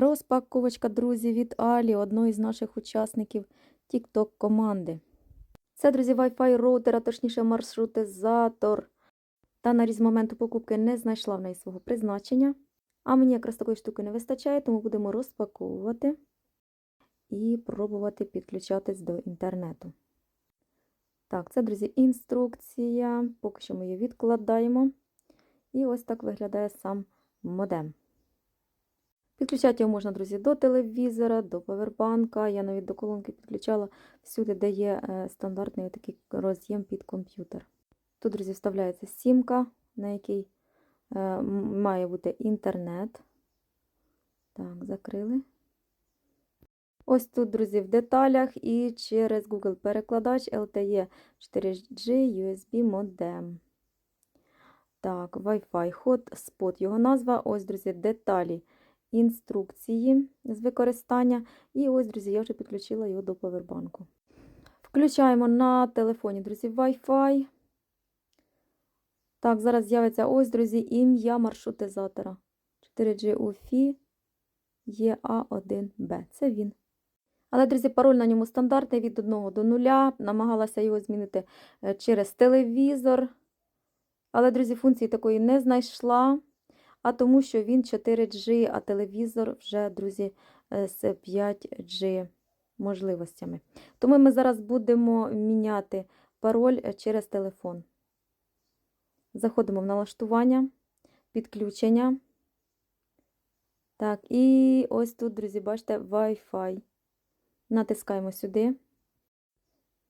Розпаковочка, друзі, від Алі, одної з наших учасників TikTok команди. Це, друзі, Wi-Fi роутер, а точніше маршрутизатор. Та на з моменту покупки не знайшла в неї свого призначення. А мені якраз такої штуки не вистачає, тому будемо розпаковувати і пробувати підключатись до інтернету. Так, це, друзі, інструкція. Поки що ми її відкладаємо. І ось так виглядає сам модем. Підключати його можна, друзі, до телевізора, до павербанка. Я навіть до колонки підключала всюди, де є е, стандартний такий роз'єм під комп'ютер. Тут, друзі, вставляється сімка, на якій е, має бути інтернет. Так, закрили. Ось тут, друзі, в деталях і через Google перекладач LTE 4G USB модем. Так, Wi-Fi Hotspot, його назва. Ось, друзі, деталі інструкції з використання. І ось, друзі, я вже підключила його до повербанку. Включаємо на телефоні, друзі, Wi-Fi. Так, зараз з'явиться ось, друзі, ім'я маршрутизатора. 4G UFI EA1B. Це він. Але, друзі, пароль на ньому стандартний від 1 до 0. Намагалася його змінити через телевізор. Але, друзі, функції такої не знайшла. А тому, що він 4G, а телевізор вже, друзі, з 5G можливостями. Тому ми зараз будемо міняти пароль через телефон. Заходимо в налаштування, підключення. Так, і ось тут, друзі, бачите, Wi-Fi. Натискаємо сюди.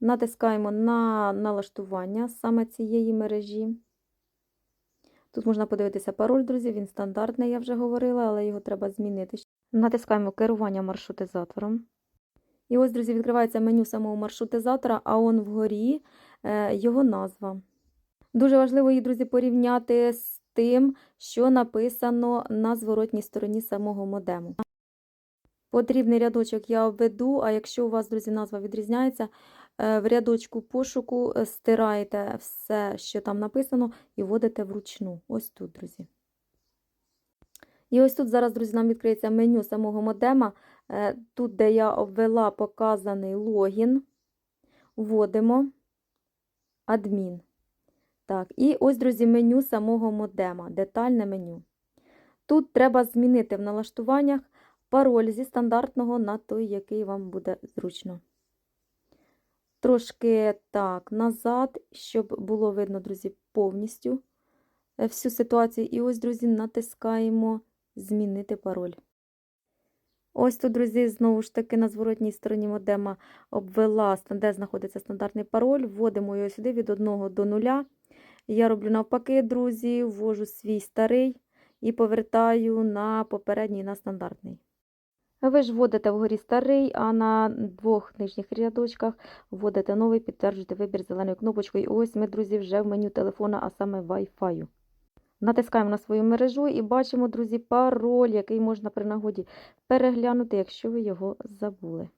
Натискаємо на налаштування саме цієї мережі. Тут можна подивитися пароль, друзі, він стандартний, я вже говорила, але його треба змінити. Натискаємо керування маршрутизатором. І ось, друзі, відкривається меню самого маршрутизатора, а он вгорі е, його назва. Дуже важливо її, друзі, порівняти з тим, що написано на зворотній стороні самого модему. Потрібний рядочок я обведу, а якщо у вас, друзі, назва відрізняється, в рядочку пошуку стираєте все, що там написано, і вводите вручну. Ось тут, друзі. І ось тут зараз, друзі, нам відкриється меню самого модема. Тут, де я обвела показаний логін, вводимо адмін. Так, і ось, друзі, меню самого модема, детальне меню. Тут треба змінити в налаштуваннях пароль зі стандартного на той, який вам буде зручно. Трошки так, назад, щоб було видно, друзі, повністю всю ситуацію. І ось, друзі, натискаємо Змінити пароль. Ось тут, друзі, знову ж таки, на зворотній стороні модема обвела, де знаходиться стандартний пароль. Вводимо його сюди від 1 до 0. Я роблю навпаки, друзі, ввожу свій старий і повертаю на попередній, на стандартний. Ви ж вводите вгорі старий, а на двох нижніх рядочках вводите новий, підтверджуєте вибір зеленою кнопочкою. І ось ми, друзі, вже в меню телефона, а саме Wi-Fi. Натискаємо на свою мережу і бачимо, друзі, пароль, який можна при нагоді переглянути, якщо ви його забули.